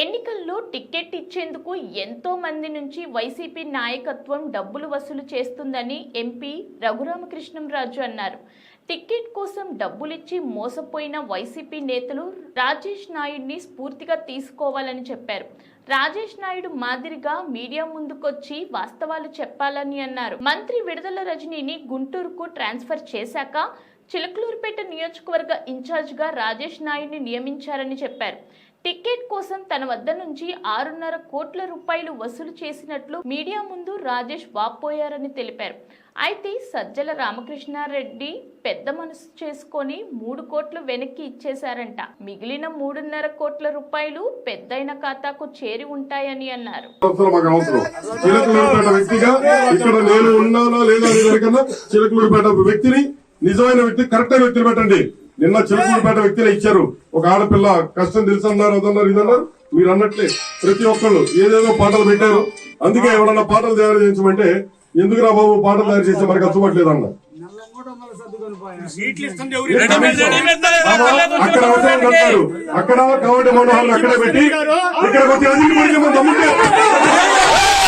ఎన్నికల్లో టికెట్ ఇచ్చేందుకు ఎంతో మంది నుంచి వైసీపీ నాయకత్వం డబ్బులు వసూలు చేస్తుందని ఎంపీ రఘురామకృష్ణంరాజు అన్నారు. టికెట్ కోసం డబ్బులిచ్చి మోసపోయిన వైసీపీ నేతలు రాజేష్ నాయుడిని స్ఫూర్తిగా తీసుకోవాలని చెప్పారు. రాజేష్ నాయుడు మాదిరిగా మీడియా ముందుకొచ్చి వాస్తవాలు చెప్పాలని అన్నారు. మంత్రి విడుదల రజనీని గుంటూరుకు ట్రాన్స్ఫర్ చేశాక చిలకలూరుపేట నియోజకవర్గ ఇన్ఛార్జిగా రాజేష్ నాయుడిని నియమించారని చెప్పారు. టికెట్ కోసం తన వద్ద నుంచి ఆరున్నర కోట్ల రూపాయలు వసూలు చేసినట్లు మీడియా ముందు రాజేష్ వాపోయారని తెలిపారు. అయితే సజ్జల రామకృష్ణారెడ్డి పెద్ద మనసు చేసుకొని మూడు కోట్లు వెనక్కి ఇచ్చేశారంట. మిగిలిన మూడున్నర కోట్ల రూపాయలు పెద్దయిన ఖాతాకు చేరి ఉంటాయని అన్నారు. నిజమైన వ్యక్తి కరెక్ట్ అయిన వ్యక్తిని పెట్టండి. నిన్న చిలుకూరుపేట వ్యక్తిని ఇచ్చారు. ఒక ఆడపిల్ల కష్టం తెలుసు అన్నారు అదన్నారు ఇదన్నారు. మీరు అన్నట్లే ప్రతి ఒక్కళ్ళు ఏదేదో పాటలు పెట్టారు. అందుకే ఎవరన్నా పాటలు తయారు చేయించమంటే ఎందుకురా బాబు పాటలు తయారు చేస్తే మనకు అచ్చుకోవట్లేదు అన్న అక్కడ అవసరం కట్టారు అక్కడ కాబట్టి మనోహర్ అక్కడే పెట్టి ఇక్కడికి వచ్చి